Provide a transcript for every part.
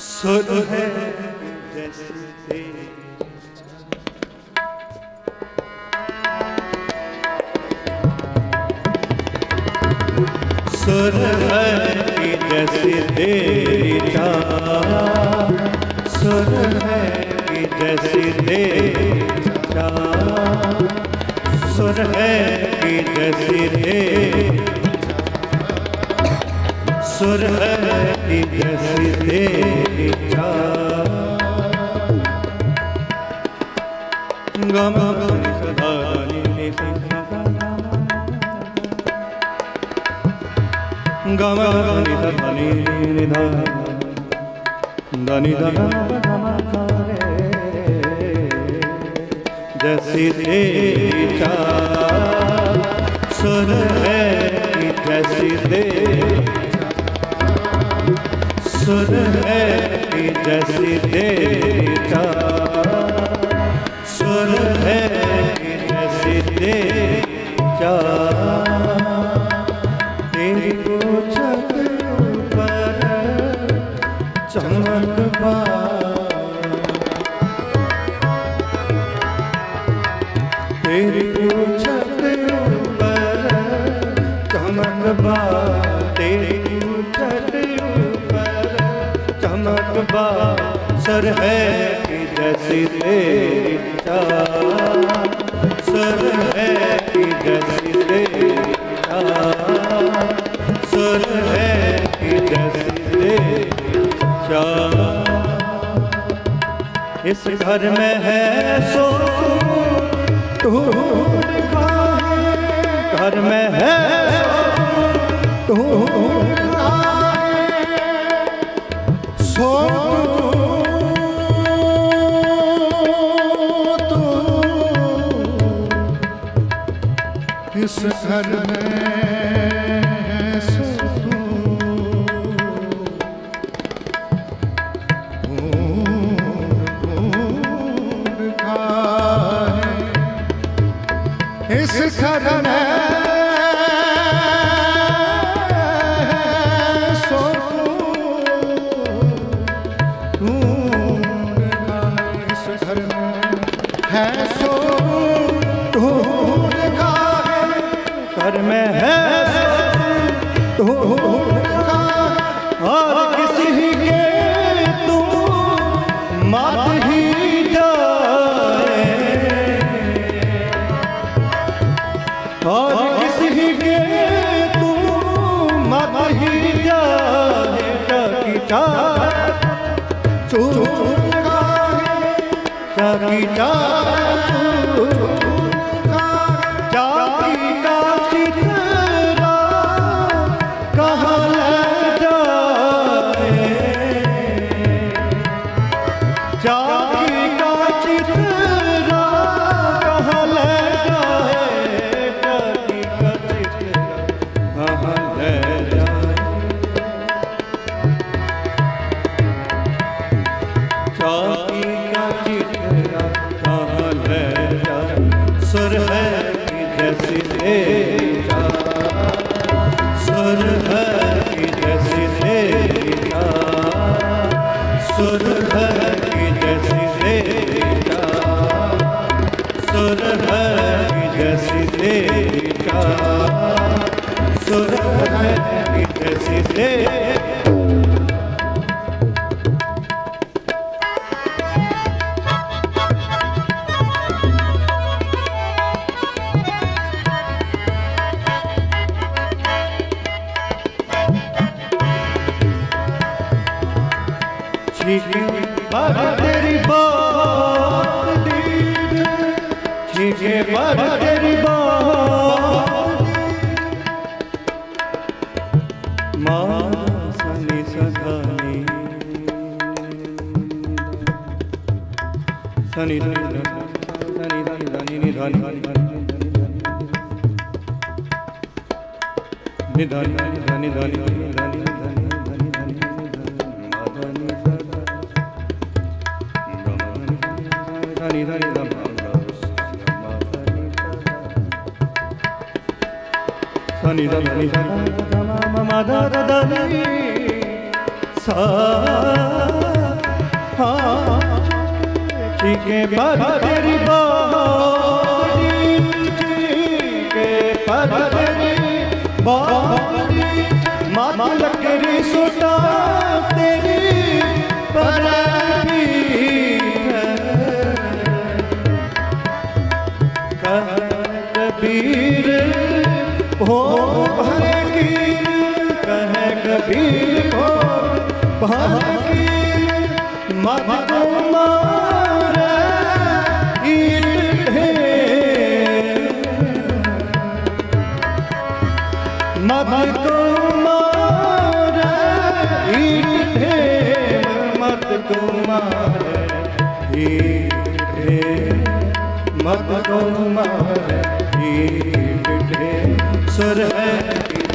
ਸੁਰ ਹੈ ਦਸਤੇ ਸੁਰ ਹੈ ਦਸਤੇ ਚਾ ਸੁਰ ਹੈ ਦਸਤੇ ਚਾ ਹੈ ਦਸਤੇ ਸੁਰ ਹੈ ਦਸਤੇ ni da da ਹੈ ਜੈਸੀ ਤੇਰੀ ਚਾਲ। ਸੁਰ ਹੈ ਜੈਸੀ ਤੇਰੀ ਚਾਲ। चमक बा सर है कि जैसी तेरी चाह सर है कि जैसी तेरी चाह सर है कि जैसी तेरी चाह इस घर में है सो तू घर में है घर में सो इस घर में है सो ਚਾਹ। ਤੂੰ ਏ ਚਾ ధని ధని ధని ధని ధని ధని ధని ధని ధని ధని ನಿ ದ ನಿ ದ ಮ ಮ ದ ದ ದ ನಿ ಸಾ ಹಾ ಚಿ ಕೆ ಬಾ ತೆರಿ ಬಾ ਕਠੀ ਭੋਗ ਭਨ ਕੀ ਮਤ ਮਾਰੇ ਈਟ ਹੈ ਮਤ ਕੋ ਮਾਰੇ ਈਟ ਹੈ ਮਤ ਕੋ ਮਾਰੇ ਈਟ ਹੈ ਮਤ ਕੋ ਮਾਰੇ ਈਟ ਹੈ ਸੁਰ ਹੈ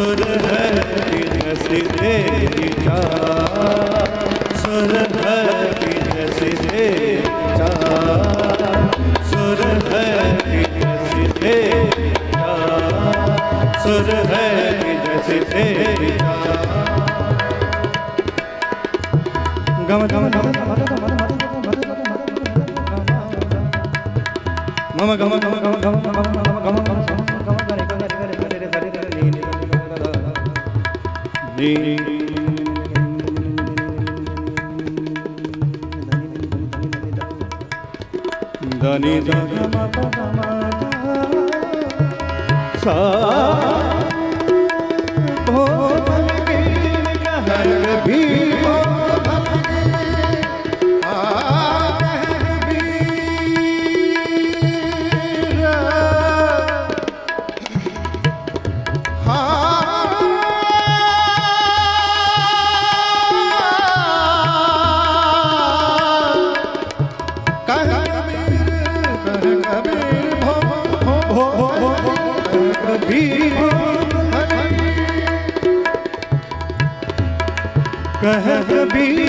सुरहर की नसीबे लिखा सुरहर की नसीबे सुरहर की नसीबे सुरहर की नसीबे गम गम गम मम गम गम गम गम गम ਦੀ దని దని మమ మమ సా ਕਹਿ ਕਬੀਰ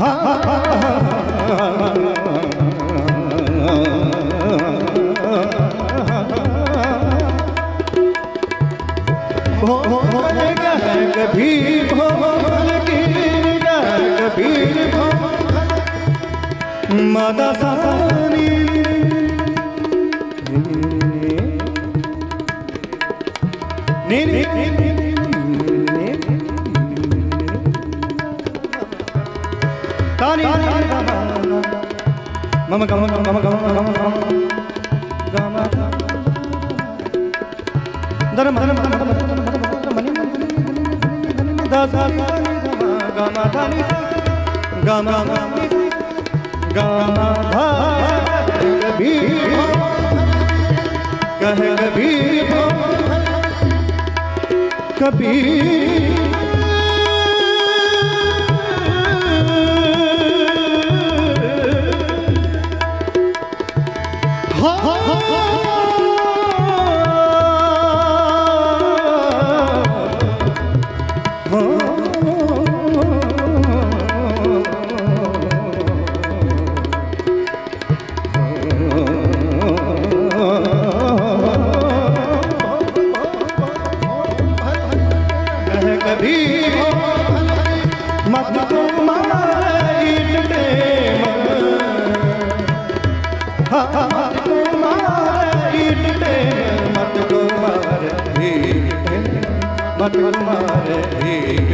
ਹਾਂ ਭੋਲ ਕਹਿ ਕਬੀਰ ਭੋਲ మమ గమ గమ గమ గమ గమ గమ ధరం ధరం మని గమ ధని గమ గమ ధ कह कभी कभी ਬਟ ਮਾਰੇ ਭੀਗ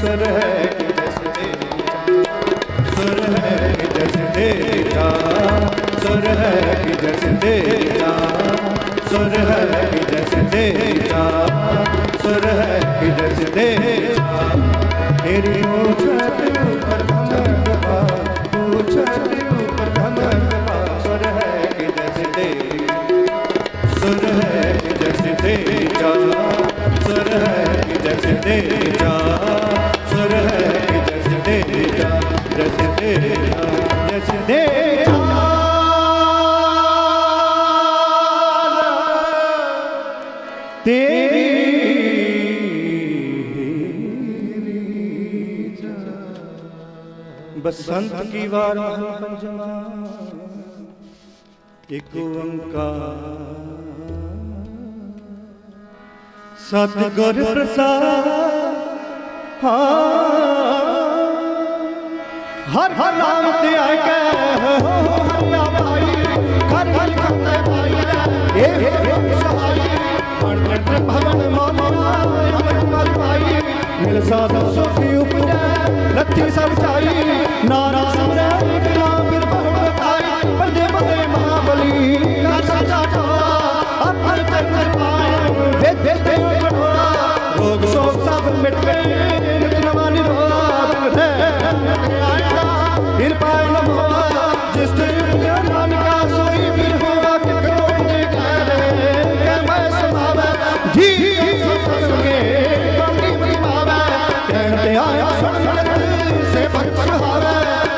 ਸੁਰ ਹੈ ਕਿ ਜਸ ਦੇ ਸੁਰ ਹੈ ਕਿ ਜਸ ਦੇ ਸੁਰ ਹੈ ਕਿ ਜਸ ਦੇ ਸੁਰ ਹੈ ਕਿ ਜਸ ਦੇ ਸੁਰ ਹੈ ਕਿ ਜਸ ਦੇ ਤੇਰੀ ਓਟ ਬਸੰਤ ਕੀ ਵਾਰ ਮਹਲ ਪੰਜਵਾ? ਇੱਕ ਓੰਕਾਰ। ਸਤਿਗੁਰ ਪ੍ਰਸਾਦ ਹਾਂ। ਹਰ ਹਰ ਨਾਮ ਤੇ ਨਾਰਾ ਸਮਰੈ ਇਕਲਾ ਬਿਰ ਬਹੁ ਬਤਾਈ ਬੰਦੇ ਬੰਦੇ ਮਹਾਬਲੀ ਕਰ ਸਚਾ ਟੋਆ ਅਪਰ ਕਰ ਕਰ ਪਾਏ ਵੇਦ ਵੇਦ ਦੇ ਕਟੋਰਾ ਰੋਗ ਸੋਗ ਸਭ ਮਿਟ ਗਏ।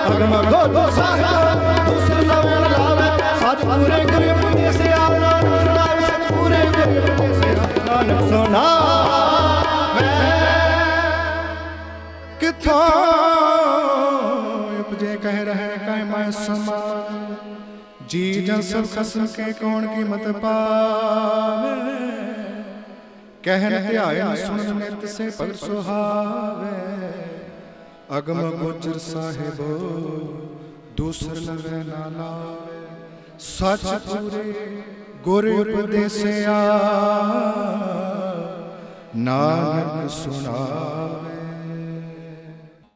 ਅਗਮ ਗੋਦੋ ਸਾਹਿਬ ਦੂਸਰ ਨਵੇਂ ਲਾਵੇ ਸੱਚ ਪੂਰੇ ਗੁਰੂ ਉਪਦੇਸ ਆਵਣਾ ਸੁਣਾਵੇ ਸੱਚ ਪੂਰੇ ਗੁਰੂ ਉਪਦੇਸ ਨਾਨਕ ਸੁਣਾਵੇ ਕਿਥੋਂ ਉਪਜੇ ਕਹਿ ਰਹੇ ਕੈ ਮੈਂ ਸਮਾਨ ਜੀ ਜਨ ਸਭ ਖਸਮ ਕੇ ਕੌਣ ਕੀਮਤ ਪਾਵੇ? ਕਹਿਨ ਧਿਆਇਨ ਸੁਣ ਨਿਤ ਸੇ ਭਗਤ ਸੁਹਾਵੇ। ਅਗਮ ਗੋਚਰ ਸਾਹਿਬੋ ਦੂਸਰ ਲਵੇ ਨਾ ਲਾਵੇ। ਸੱਚ ਪੂਰੇ ਗੁਰ ਉਪਦੇਸਿਆ ਨਾਨਕ ਸੁਣਾਵੇ